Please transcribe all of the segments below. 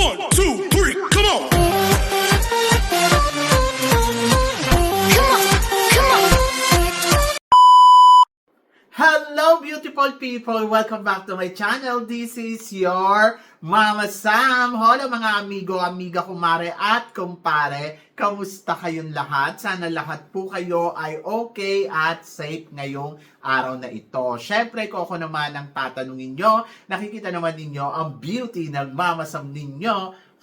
One, two, Hello, beautiful people! Welcome back to my channel. This is your Mama Sam. Hola mga amigo, amiga, kumare at kumpare. Kamusta kayong lahat? Sana lahat po kayo ay okay at safe ngayong araw na ito. Siyempre, ko ako naman ang tatanungin nyo. Nakikita naman ninyo ang beauty ng Mama Sam ninyo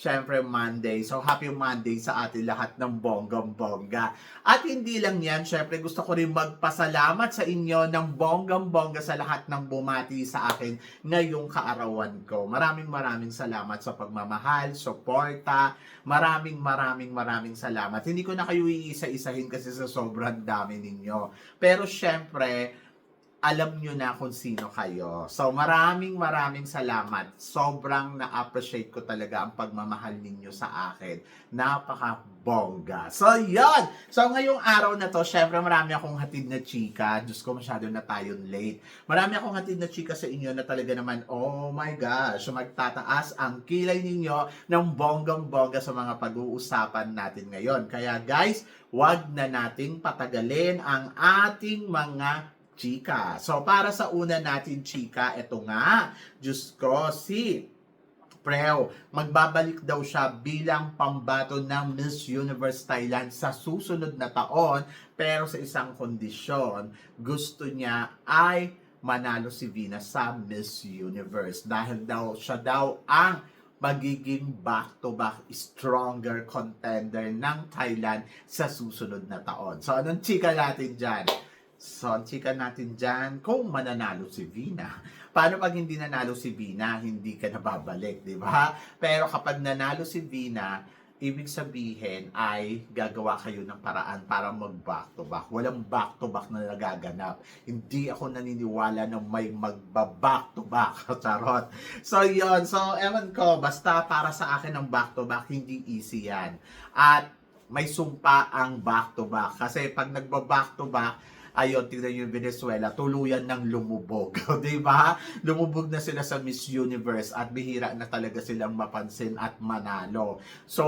Siyempre, Monday. So, happy Monday sa atin lahat ng bonggang-bongga. At hindi lang yan, syempre gusto ko rin magpasalamat sa inyo ng bonggang-bongga sa lahat ng bumati sa akin ngayong kaarawan ko. Maraming maraming salamat sa pagmamahal, suporta. Maraming maraming maraming salamat. Hindi ko na kayo iisa-isahin kasi sa sobrang dami ninyo. Pero syempre, alam nyo na kung sino kayo. So, maraming maraming salamat. Sobrang na-appreciate ko talaga ang pagmamahal ninyo sa akin. Napaka-bongga. So, yon So, ngayong araw na to, syempre marami akong hatid na chika. Diyos ko, masyado na tayong late. Marami akong hatid na chika sa inyo na talaga naman, oh my gosh, magtataas ang kilay ninyo ng bonggang-bongga sa mga pag-uusapan natin ngayon. Kaya guys, wag na nating patagalin ang ating mga chika. So, para sa una natin chika, ito nga, Diyos ko, si Preo, magbabalik daw siya bilang pambato ng Miss Universe Thailand sa susunod na taon, pero sa isang kondisyon, gusto niya ay manalo si Venus sa Miss Universe dahil daw siya daw ang magiging back-to-back stronger contender ng Thailand sa susunod na taon. So, anong chika natin dyan? So, chika natin dyan, kung mananalo si Vina. Paano pag hindi nanalo si Vina, hindi ka nababalik, di ba? Pero kapag nanalo si Vina, ibig sabihin ay gagawa kayo ng paraan para mag back to back. Walang back to back na nagaganap. Hindi ako naniniwala na may magba back to back. Charot. So yon So ewan ko, basta para sa akin ang back to back, hindi easy yan. At may sumpa ang back to back. Kasi pag nagba back to back, ayun, tignan yung Venezuela, tuluyan ng lumubog. di ba? Lumubog na sila sa Miss Universe at bihira na talaga silang mapansin at manalo. So,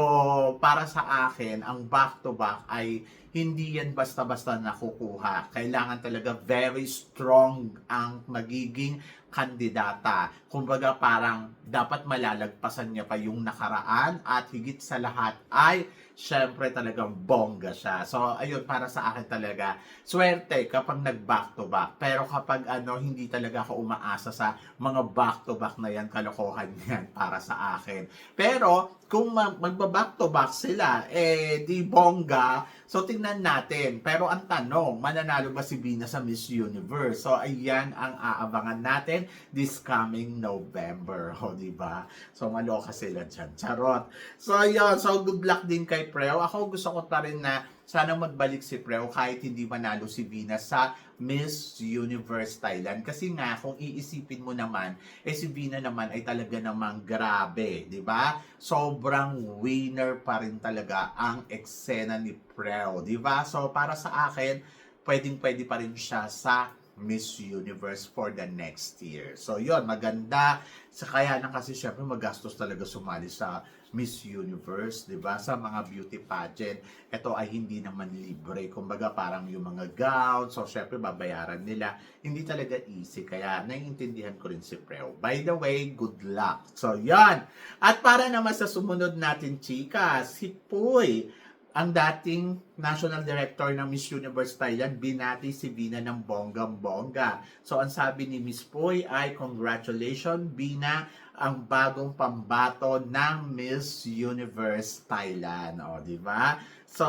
para sa akin, ang back-to-back ay hindi yan basta-basta nakukuha. Kailangan talaga very strong ang magiging kandidata. Kumbaga parang dapat malalagpasan niya pa yung nakaraan at higit sa lahat ay syempre talagang bongga siya. So, ayun, para sa akin talaga, swerte kapag nag-back to back. Pero kapag ano, hindi talaga ako umaasa sa mga back to back na yan, kalokohan yan para sa akin. Pero, kung magba-back to back sila, eh, di bongga, so tingnan natin. Pero ang tanong, mananalo ba si Bina sa Miss Universe? So, ayan ang aabangan natin this coming November. O, di ba? So, maloka sila dyan. Charot. So, ayun. So, good luck din kay Preo. Ako gusto ko pa rin na sana magbalik si Preo kahit hindi manalo si Vina sa Miss Universe Thailand. Kasi nga, kung iisipin mo naman, eh si Vina naman ay talaga namang grabe, di ba? Sobrang winner pa rin talaga ang eksena ni Preo, di ba? So, para sa akin, pwedeng-pwede pa rin siya sa Miss Universe for the next year. So, yon maganda. Sa kaya na kasi syempre magastos talaga sumali sa Miss Universe, 'di ba? Sa mga beauty pageant, ito ay hindi naman libre. Kumbaga parang yung mga gown, so syempre babayaran nila. Hindi talaga easy kaya naiintindihan ko rin si Preo. By the way, good luck. So, 'yan. At para naman sa sumunod natin, chika, si Puy ang dating National Director ng Miss Universe Thailand, binati si Bina ng bonggang-bongga. So, ang sabi ni Miss Poy ay, Congratulations, Bina, ang bagong pambato ng Miss Universe Thailand. O, di ba? So,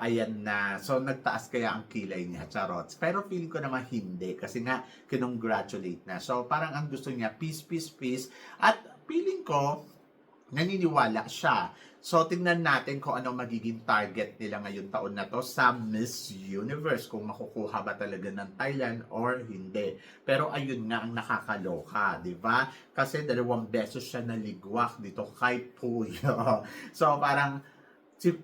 ayan na. So, nagtaas kaya ang kilay niya, charot. Pero feeling ko naman hindi kasi nga, kinongratulate na. So, parang ang gusto niya, peace, peace, peace. At feeling ko, naniniwala siya. So, tingnan natin kung ano magiging target nila ngayon taon na to sa Miss Universe. Kung makukuha ba talaga ng Thailand or hindi. Pero ayun nga ang nakakaloka, di ba? Kasi dalawang beses siya naligwak dito kay Puyo. So, parang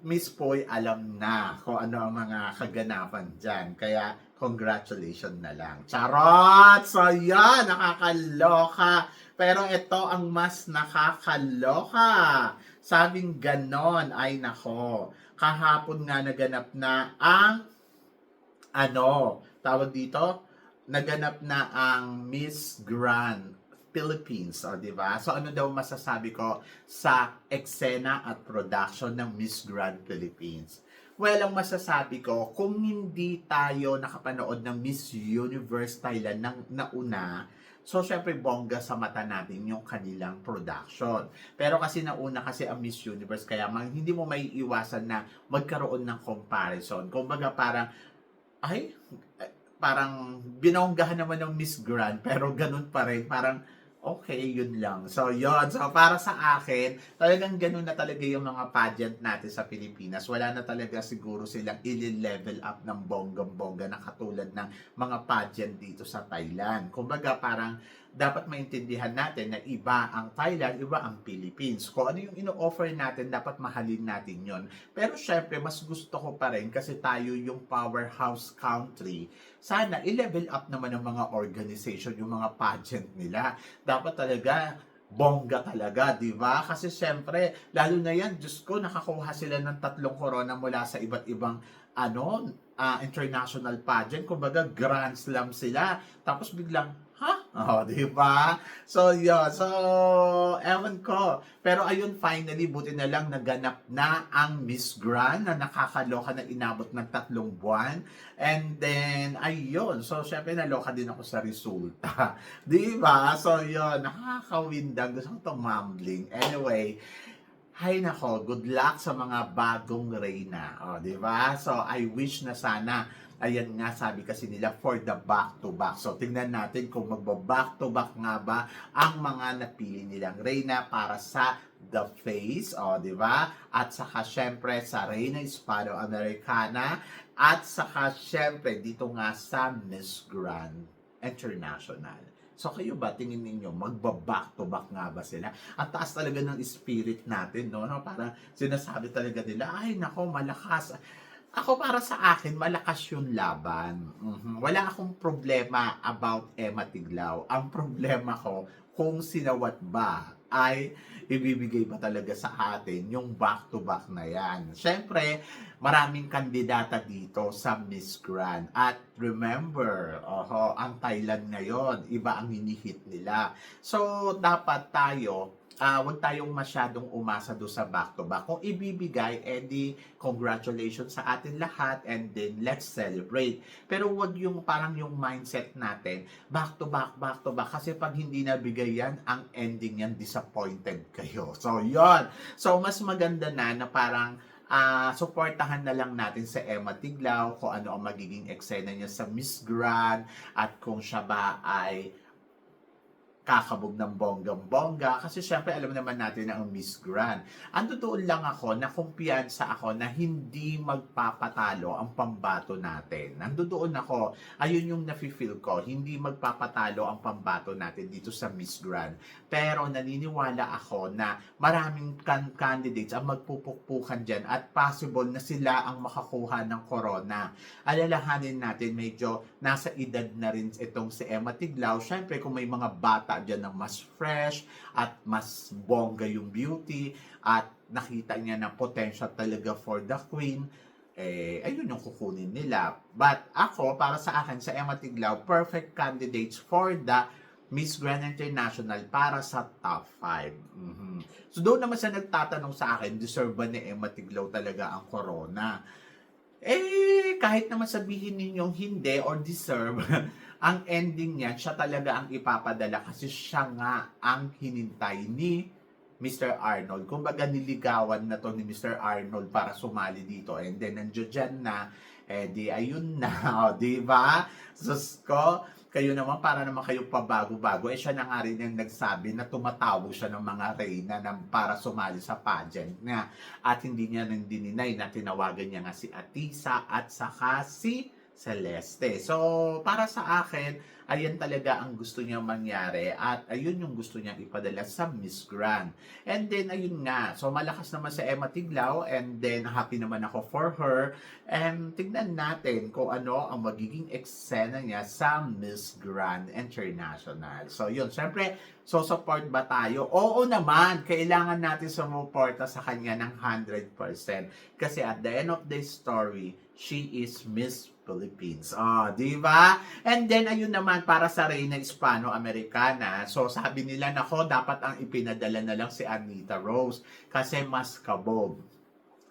Miss Poy alam na kung ano ang mga kaganapan dyan. Kaya, congratulations na lang. Charot! So, yan, nakakaloka. Pero ito ang mas nakakaloka. Sabing ganon, ay nako. Kahapon nga naganap na ang, ano, tawag dito, naganap na ang Miss Grand Philippines, o di ba? So ano daw masasabi ko sa eksena at production ng Miss Grand Philippines? Well, ang masasabi ko, kung hindi tayo nakapanood ng Miss Universe Thailand ng nauna, so syempre bongga sa mata natin yung kanilang production. Pero kasi nauna kasi ang Miss Universe, kaya mang, hindi mo may iwasan na magkaroon ng comparison. Kumbaga parang, ay, parang binonggahan naman ng Miss Grand, pero ganun pa rin, parang, okay, yun lang. So, yun. So, para sa akin, talagang ganun na talaga yung mga pageant natin sa Pilipinas. Wala na talaga siguro silang ili-level up ng bonggang-bongga na katulad ng mga pageant dito sa Thailand. Kumbaga, parang dapat maintindihan natin na iba ang Thailand, iba ang Philippines. Kung ano yung ino-offer natin, dapat mahalin natin yon. Pero syempre, mas gusto ko pa rin kasi tayo yung powerhouse country. Sana i-level up naman ng mga organization, yung mga pageant nila. Dapat talaga bongga talaga, di ba? Kasi syempre, lalo na yan, Diyos ko, nakakuha sila ng tatlong corona mula sa iba't ibang ano, ah, international pageant. Kumbaga, grand slam sila. Tapos biglang? Oh, di ba? So, yun. So, ewan ko. Pero ayun, finally, buti na lang naganap na ang Miss Grand na nakakaloka na inabot ng tatlong buwan. And then, ayun. So, syempre, naloka din ako sa resulta. di ba? So, yun. Nakakawindag. Gusto ko tumambling. Anyway, hay nako, good luck sa mga bagong reyna. O, di ba? So, I wish na sana Ayan nga, sabi kasi nila for the back-to-back. So, tingnan natin kung magba-back-to-back nga ba ang mga napili nilang Reyna para sa The Face, o, di ba? At saka, syempre, sa Reyna Hispano-Americana. At saka, syempre, dito nga sa Miss Grand International. So kayo ba, tingin ninyo, magba-back to back nga ba sila? Ang taas talaga ng spirit natin, no? no? Parang sinasabi talaga nila, ay nako, malakas. Ako para sa akin, malakas yung laban. Mhm. Wala akong problema about Emma Tiglao. Ang problema ko, kung sinawat ba ay ibibigay ba talaga sa atin yung back-to-back na yan. Siyempre, maraming kandidata dito sa Miss Grand. At remember, oho, ang Thailand ngayon, iba ang hinihit nila. So, dapat tayo, ah wag tayong masyadong umasa do sa back-to-back. Kung ibibigay, edi congratulations sa atin lahat and then let's celebrate. Pero wag yung parang yung mindset natin, back-to-back, back-to-back. Kasi pag hindi nabigay yan, ang ending yan, disappointed kayo. So, yon So, mas maganda na na parang ah suportahan na lang natin sa Emma Tiglao kung ano ang magiging eksena niya sa Miss Grand at kung siya ba ay kakabog ng bonggang-bongga kasi syempre alam naman natin na ang Miss Grand. Ang totoo lang ako na kumpiyansa ako na hindi magpapatalo ang pambato natin. Nandoon ako, ayun yung nafe-feel ko, hindi magpapatalo ang pambato natin dito sa Miss Grand. Pero naniniwala ako na maraming kan- candidates ang magpupukpukan dyan at possible na sila ang makakuha ng corona. Alalahanin natin medyo nasa edad na rin itong si Emma Tiglao. Syempre kung may mga bata dyan na mas fresh at mas bongga yung beauty at nakita niya na potential talaga for the queen, eh, ayun yung kukunin nila. But ako, para sa akin, sa Emma Tiglao, perfect candidates for the Miss Grand International para sa top 5. Mhm. So doon naman siya nagtatanong sa akin, deserve ba ni Emma Tiglao talaga ang corona? Eh, kahit naman sabihin ninyong hindi or deserve, ang ending niya, siya talaga ang ipapadala kasi siya nga ang hinintay ni Mr. Arnold. Kumbaga niligawan na to ni Mr. Arnold para sumali dito. And then nandiyo dyan na, eh di ayun na, o, di ba? Sus ko, kayo naman para naman kayo pabago-bago. Eh siya na nga rin yung nagsabi na tumatawag siya ng mga reyna na para sumali sa pageant niya. At hindi niya nang dininay na tinawagan niya nga si Atisa at saka si Celeste. So, para sa akin, ayan talaga ang gusto niya mangyari at ayun yung gusto niyang ipadala sa Miss Grand. And then, ayun nga. So, malakas naman sa Emma Tiglao and then happy naman ako for her. And tignan natin kung ano ang magiging eksena niya sa Miss Grand International. So, yun. Siyempre, so support ba tayo? Oo naman. Kailangan natin sumuporta sa kanya ng 100%. Kasi at the end of the story, she is Miss Philippines. Oh, di ba? And then, ayun naman, para sa Reyna Hispano-Americana, so sabi nila, nako, dapat ang ipinadala na lang si Anita Rose kasi mas kabog.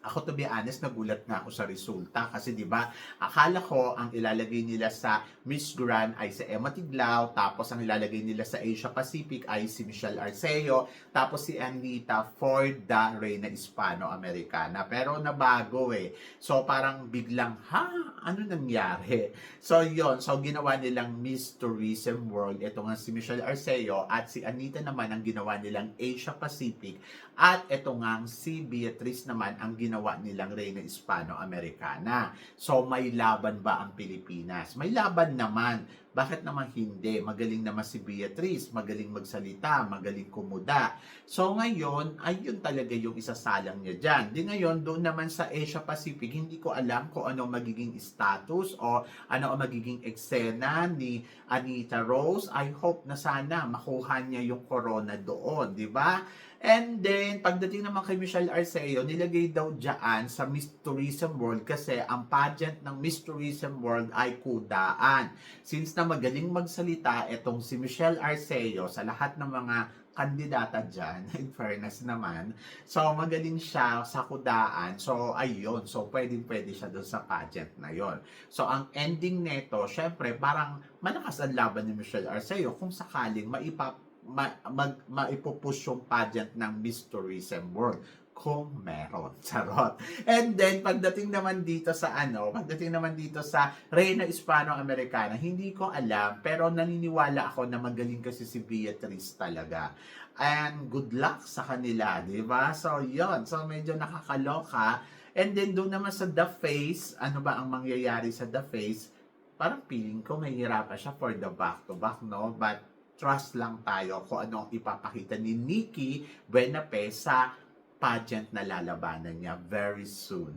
Ako to be honest, nagulat nga ako sa resulta kasi 'di ba? Akala ko ang ilalagay nila sa Miss Grand ay si Emma Tiglao, tapos ang ilalagay nila sa Asia Pacific ay si Michelle Arceo, tapos si Anita for the Reina Hispano-Americana. Pero nabago eh. So parang biglang, ha? Ano nangyari? So yon so ginawa nilang Miss Tourism World, ito nga si Michelle Arceo at si Anita naman ang ginawa nilang Asia Pacific at ito nga si Beatrice naman ang ginawa nilang Reina Hispano-Americana. So may laban ba ang Pilipinas? May laban naman. Bakit naman hindi? Magaling naman si Beatrice, magaling magsalita, magaling kumuda. So ngayon, ayun talaga yung isasalang niya dyan. Di ngayon, doon naman sa Asia Pacific, hindi ko alam kung ano magiging status o ano ang magiging eksena ni Anita Rose. I hope na sana makuha niya yung corona doon, di ba? And then, pagdating naman kay Michelle Arceo, nilagay daw dyan sa Miss Tourism World kasi ang pageant ng Miss Tourism World ay kudaan. Since na magaling magsalita itong si Michelle Arceo sa lahat ng mga kandidata dyan, in fairness naman. So, magaling siya sa kudaan. So, ayun. So, pwedeng pwede siya doon sa pageant na yon. So, ang ending neto, syempre, parang malakas ang laban ni Michelle Arceo kung sakaling maipap ma, mag, maipupush yung pageant ng Miss Tourism World kung meron. Charot. And then, pagdating naman dito sa ano, pagdating naman dito sa Reina Hispano-Americana, hindi ko alam, pero naniniwala ako na magaling kasi si Beatrice talaga. And good luck sa kanila, di ba? So, yon So, medyo nakakaloka. And then, doon naman sa The Face, ano ba ang mangyayari sa The Face? Parang feeling ko mahirapan siya for the back-to-back, no? But, trust lang tayo kung ano ang ipapakita ni Nikki Buenape sa pageant na lalabanan niya very soon.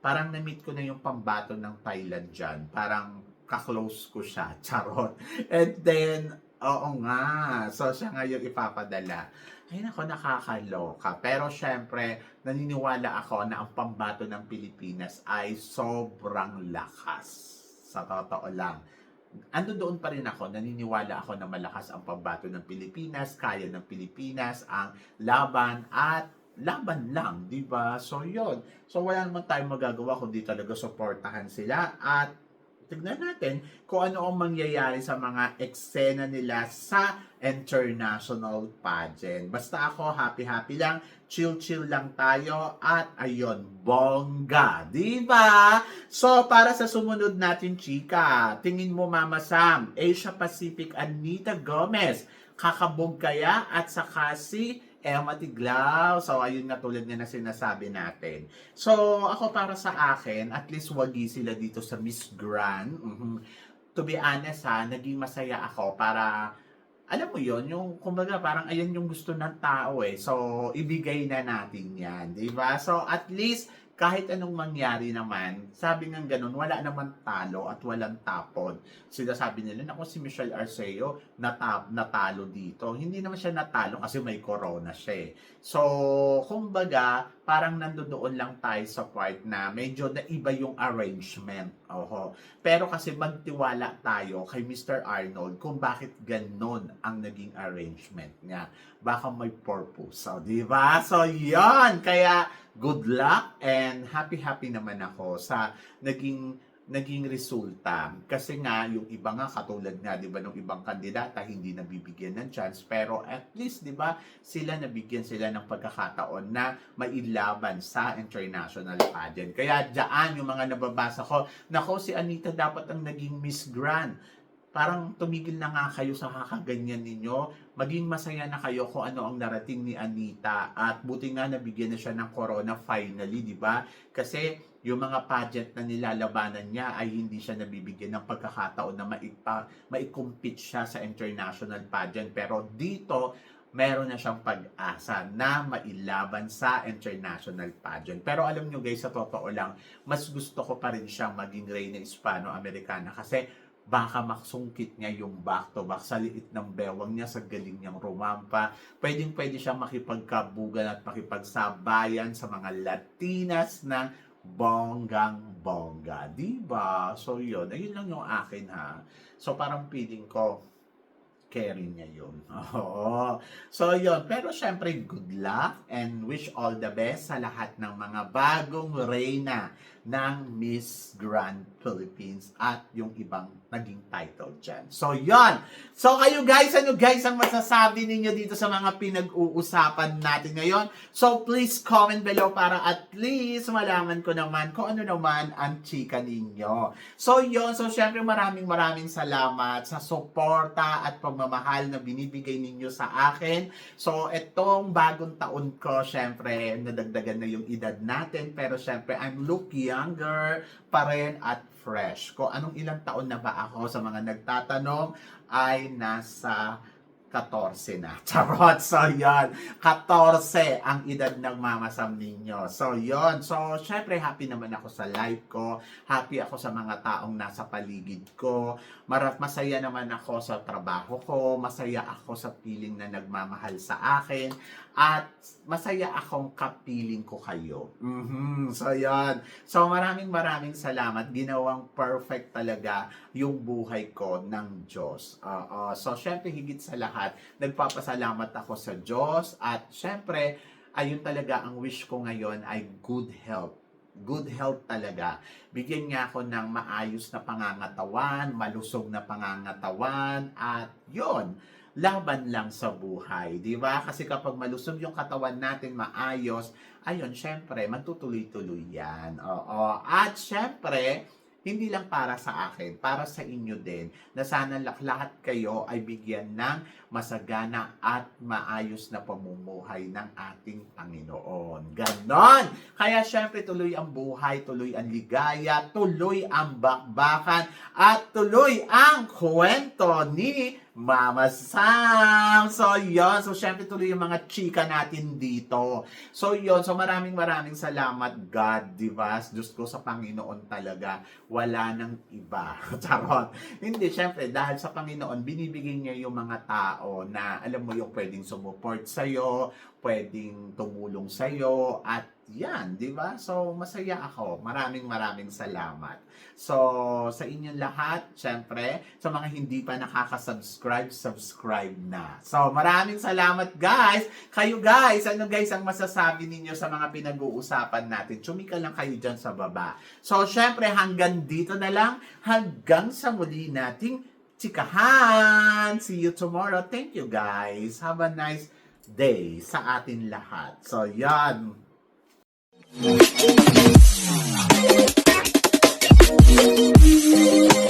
Parang na-meet ko na yung pambato ng Thailand dyan. Parang kaklose ko siya. Charot. And then, oo nga. So, siya nga ipapadala. Ay, nako, nakakaloka. Pero, syempre, naniniwala ako na ang pambato ng Pilipinas ay sobrang lakas. Sa totoo lang ando doon pa rin ako, naniniwala ako na malakas ang pambato ng Pilipinas, kaya ng Pilipinas ang laban at laban lang, di ba? So, yon So, wala naman tayong magagawa kundi talaga suportahan sila at tignan natin kung ano ang mangyayari sa mga eksena nila sa international pageant. Basta ako, happy-happy lang, chill-chill lang tayo, at ayun, bongga, di ba? So, para sa sumunod natin, chika, tingin mo Mama Sam, Asia Pacific Anita Gomez, kakabog kaya at saka si Emma Tiglao. So, ayun nga tulad nga na sinasabi natin. So, ako para sa akin, at least wagi sila dito sa Miss Grand. Mhm. To be honest ha, naging masaya ako para alam mo yon yung kumbaga parang ayan yung gusto ng tao eh. So, ibigay na natin yan, di ba? So, at least kahit anong mangyari naman, sabi nga ganun, wala naman talo at walang tapon. Sila sabi nila, naku si Michelle Arceo, natap, natalo dito. Hindi naman siya natalo kasi may corona siya eh. So, kumbaga, parang nandoon lang tayo sa part na medyo naiba yung arrangement. Oho. Pero kasi magtiwala tayo kay Mr. Arnold kung bakit ganun ang naging arrangement niya. Baka may purpose. So, di ba? So, yon Kaya, good luck and happy-happy naman ako sa naging naging resulta. Kasi nga, yung iba nga, katulad nga, di ba, nung ibang kandidata, hindi nabibigyan ng chance. Pero at least, di ba, sila nabigyan sila ng pagkakataon na mailaban sa international pageant. Kaya dyan, yung mga nababasa ko, nako, si Anita dapat ang naging Miss Grand parang tumigil na nga kayo sa kakaganyan ninyo. Maging masaya na kayo kung ano ang narating ni Anita. At buti nga nabigyan na siya ng corona finally, di ba? Kasi yung mga pageant na nilalabanan niya ay hindi siya nabibigyan ng pagkakataon na maipa, maikumpit siya sa international pageant. Pero dito, meron na siyang pag-asa na mailaban sa international pageant. Pero alam nyo guys, sa totoo lang, mas gusto ko pa rin siyang maging Reyna Hispano-Americana kasi baka maksungkit niya yung back-to-back sa liit ng bewang niya, sa galing niyang rumampa. Pwedeng pwede siyang makipagkabugan at makipagsabayan sa mga Latinas na bonggang-bongga. Diba? So yun, ayun lang yung akin ha. So parang feeling ko, carry niya yun. Oo. So, yun. Pero syempre, good luck and wish all the best sa lahat ng mga bagong reyna ng Miss Grand Philippines at yung ibang naging title dyan. So, yun. So, kayo guys, ano guys ang masasabi ninyo dito sa mga pinag-uusapan natin ngayon? So, please comment below para at least malaman ko naman kung ano naman ang chika ninyo. So, yun. So, syempre maraming maraming salamat sa suporta at pagmamahal na binibigay ninyo sa akin. So, etong bagong taon ko, syempre, nadagdagan na yung edad natin. Pero syempre, I'm look younger pa rin at fresh. Kung anong ilang taon na ba ako sa mga nagtatanong ay nasa 14 na. Charot. So, yon 14 ang edad ng Mama Sam ninyo. So, yon So, syempre, happy naman ako sa life ko. Happy ako sa mga taong nasa paligid ko. Marat masaya naman ako sa trabaho ko. Masaya ako sa feeling na nagmamahal sa akin. At masaya akong kapiling ko kayo. Mhm. So, yon So, maraming maraming salamat. Ginawang perfect talaga yung buhay ko ng Diyos. Oo. so, syempre, higit sa lahat, nagpapasalamat ako sa Diyos. At syempre, ayun talaga ang wish ko ngayon ay good health. Good health talaga. Bigyan niya ako ng maayos na pangangatawan, malusog na pangangatawan, at yon laban lang sa buhay, di ba? Kasi kapag malusog yung katawan natin, maayos, ayun, syempre, magtutuloy-tuloy yan. Oo. At syempre, hindi lang para sa akin, para sa inyo din, na sana lahat kayo ay bigyan ng masagana at maayos na pamumuhay ng ating Panginoon. Ganon! Kaya syempre tuloy ang buhay, tuloy ang ligaya, tuloy ang bakbakan, at tuloy ang kwento ni Mama Sam! So, yon So, syempre tuloy yung mga chika natin dito. So, yon So, maraming maraming salamat, God, di ba? Diyos ko sa Panginoon talaga. Wala nang iba. Charot. Hindi, syempre, dahil sa Panginoon, binibigyan niya yung mga tao na, alam mo, yung pwedeng sumuport sa'yo, pwedeng tumulong sa'yo, at yan, di ba? So, masaya ako. Maraming maraming salamat. So, sa inyong lahat, syempre, sa mga hindi pa nakaka-subscribe, subscribe na. So, maraming salamat guys. Kayo guys, ano guys ang masasabi ninyo sa mga pinag-uusapan natin? Chumika lang kayo dyan sa baba. So, syempre, hanggang dito na lang. Hanggang sa muli nating chikahan. See you tomorrow. Thank you guys. Have a nice day sa atin lahat. So, yan. Thank you.